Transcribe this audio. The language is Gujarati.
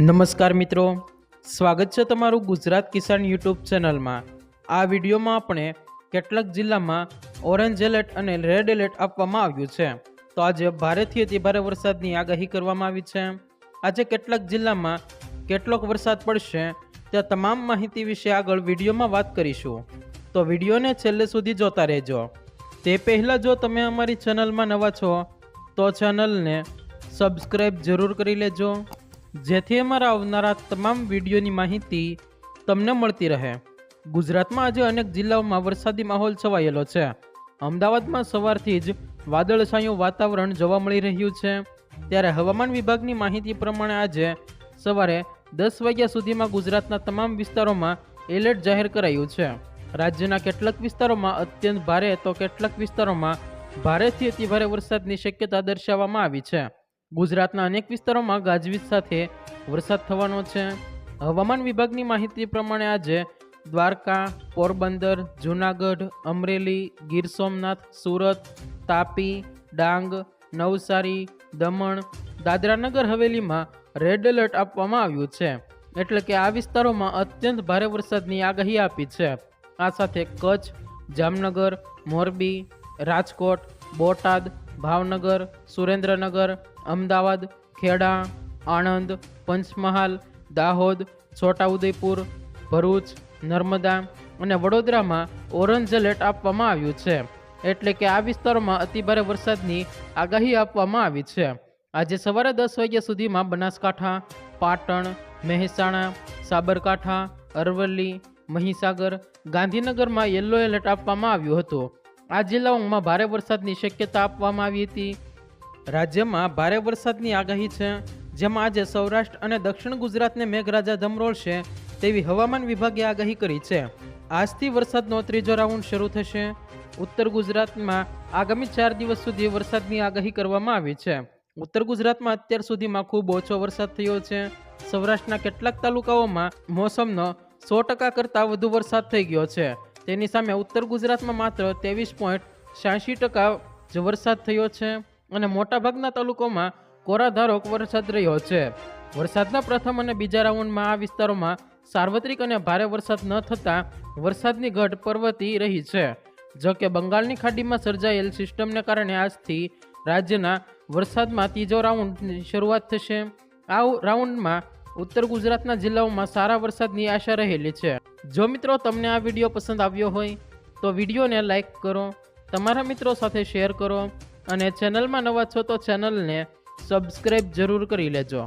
નમસ્કાર મિત્રો. સ્વાગત છે તમારું ગુજરાત કિસાન યુટ્યુબ ચેનલમાં. આ વિડીયોમાં આપણે કેટલાક જિલ્લામાં ઓરેન્જ એલર્ટ અને રેડ એલર્ટ આપવામાં આવ્યું છે. તો આજે ભારેથી અતિ ભારે વરસાદની આગાહી કરવામાં આવી છે. આજે કેટલાક જિલ્લામાં કેટલોક વરસાદ પડશે તે તમામ માહિતી વિશે આગળ વિડીયોમાં વાત કરીશું. તો વિડીયોને છેલ્લે સુધી જોતા રહેજો. તે પહેલાં જો તમે અમારી ચેનલમાં નવા છો, તો ચેનલને સબસ્ક્રાઈબ જરૂર કરી લેજો. જેથી અમારા આવનારા તમામ વિડીયોની માહિતી તમને મળતી રહે. ગુજરાતમાં આજે અનેક જિલ્લાઓમાં વરસાદી માહોલ છવાયેલો છે. અમદાવાદમાં સવારથી જ વાદળછાયું વાતાવરણ જોવા મળી રહ્યું છે. ત્યારે હવામાન વિભાગની માહિતી પ્રમાણે આજે સવારે દસ વાગ્યા સુધીમાં ગુજરાતના તમામ વિસ્તારોમાં એલર્ટ જાહેર કરાયું છે. રાજ્યના કેટલાક વિસ્તારોમાં અત્યંત ભારે તો કેટલાક વિસ્તારોમાં ભારેથી અતિભારે વરસાદની શક્યતા દર્શાવવામાં આવી છે. ગુજરાતના અનેક વિસ્તારોમાં ગાજવીજ સાથે વરસાદ થવાનો છે. હવામાન વિભાગની માહિતી પ્રમાણે આજે દ્વારકા, પોરબંદર, જૂનાગઢ, અમરેલી, ગીર સોમનાથ, સુરત, તાપી, ડાંગ, નવસારી, દમણ, દાદરાનગર, હવેલીમાં રેડ એલર્ટ આપવામાં આવ્યું છે. એટલે કે આ વિસ્તારોમાં અત્યંત ભારે વરસાદની આગાહી આપી છે. આ સાથે કચ્છ, જામનગર, મોરબી, રાજકોટ, બોટાદ, ભાવનગર, સુરેન્દ્રનગર અમદાવાદ, ખેડા, આણંદ, પંચમહાલ, દાહોદ, છોટાઉદેપુર, ભરૂચ, નર્મદા અને વડોદરામાં ઓરેન્જ એલર્ટ આપવામાં આવ્યું છે. એટલે કે આ વિસ્તારોમાં અતિભારે વરસાદની આગાહી આપવામાં આવી છે. આજે સવારે દસ વાગ્યા સુધીમાં બનાસકાંઠા, પાટણ, મહેસાણા, સાબરકાંઠા, અરવલ્લી, મહીસાગર, ગાંધીનગરમાં યલો એલર્ટ આપવામાં આવ્યું હતું. આ જિલ્લાઓમાં ભારે વરસાદની શક્યતા આપવામાં આવી હતી. રાજ્યમાં ભારે વરસાદની આગાહી છે. જેમાં આજે સૌરાષ્ટ્ર અને દક્ષિણ ગુજરાતને મેઘરાજા ધમરોળશે તેવી હવામાન વિભાગે આગાહી કરી છે. આજથી વરસાદનો ત્રીજો રાઉન્ડ શરૂ થશે. ઉત્તર ગુજરાતમાં આગામી ચાર દિવસ સુધી વરસાદની આગાહી કરવામાં આવી છે. ઉત્તર ગુજરાતમાં અત્યાર સુધીમાં ખૂબ ઓછો વરસાદ થયો છે. સૌરાષ્ટ્રના કેટલાક તાલુકાઓમાં મોસમનો સો ટકા કરતાં વધુ વરસાદ થઈ ગયો છે. તેની સામે ઉત્તર ગુજરાતમાં માત્ર ત્રેવીસ પોઈન્ટ છ્યાસી ટકા જ વરસાદ થયો છે. અને મોટાભાગના તાલુકોમાં કોરાધારોક વરસાદ રહ્યો છે. વરસાદના પ્રથમ અને બીજા રાઉન્ડમાં આ વિસ્તારોમાં સાર્વત્રિક અને ભારે વરસાદ ન થતાં વરસાદની ઘટ પર્વતી રહી છે. જો કે બંગાળની ખાડીમાં સર્જાયેલ સિસ્ટમને કારણે આજથી રાજ્યના વરસાદમાં ત્રીજો રાઉન્ડની શરૂઆત થશે. આ રાઉન્ડમાં ઉત્તર ગુજરાતના જિલ્લાઓમાં સારા વરસાદની આશા રહેલી છે. જો મિત્રો તમને આ વીડિયો પસંદ આવ્યો હોય તો વિડીયોને લાઇક કરો, તમારા મિત્રો સાથે શેર કરો અને ચેનલમાં નવા છો તો ચેનલને સબસ્ક્રાઈબ જરૂર કરી લેજો.